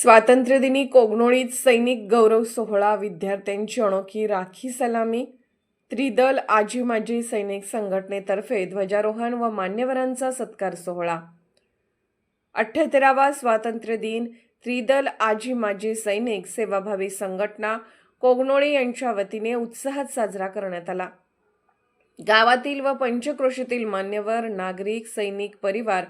स्वातंत्र्यदिनी कोगनोळीत सैनिक गौरव सोहळा विद्यार्थ्यांची अनोखी राखी सलामी त्रिदल आजी माजी सैनिक संघटनेतर्फे ध्वजारोहण व मान्यवरांचा सत्कार सोहळा. अठ्ठ्याहत्तरावा स्वातंत्र्य दिन त्रिदल आजी माजी सैनिक सेवाभावी संघटना कोगनोळी यांच्या वतीने उत्साहात साजरा करण्यात आला. गावातील व पंचक्रोशीतील मान्यवर नागरिक सैनिक परिवार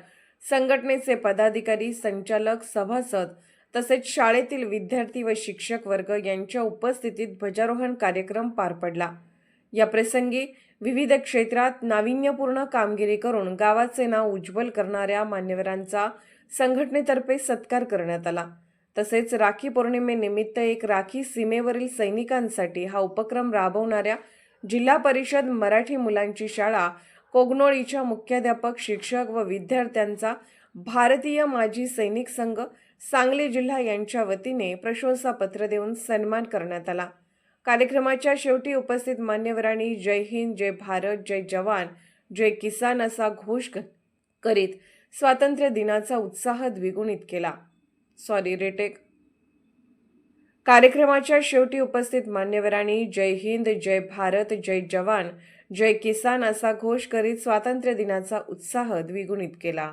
संघटनेचे पदाधिकारी संचालक सभासद तसेच शाळेतील विद्यार्थी व शिक्षक वर्ग यांच्या उपस्थितीत ध्वजारोहण कार्यक्रम पार पडला. या प्रसंगी विविध क्षेत्रात नाविन्यपूर्ण कामगिरी करून गावाचे नाव उज्ज्वल करणाऱ्या मान्यवरांचा संघटनेतर्फे सत्कार करण्यात आला. तसेच राखी पौर्णिमेनिमित्त एक राखी सीमेवरील सैनिकांसाठी हा उपक्रम राबवणाऱ्या जिल्हा परिषद मराठी मुलांची शाळा कोगनोळीच्या मुख्याध्यापक शिक्षक व विद्यार्थ्यांचा भारतीय माजी सैनिक संघ सांगली जिल्हा यांच्या वतीने प्रशंसापत्र देऊन सन्मान करण्यात आला. कार्यक्रमाच्या शेवटी उपस्थित मान्यवरांनी जय हिंद जय भारत जय जवान जय किसान असा घोष करीत स्वातंत्र्य दिनाचा उत्साह द्विगुणित केला. Sorry retake. कार्यक्रमाच्या शेवटी उपस्थित मान्यवरांनी जय हिंद जय भारत जय जवान जय किसान असा घोष करीत स्वातंत्र्य दिनाचा उत्साह द्विगुणित केला.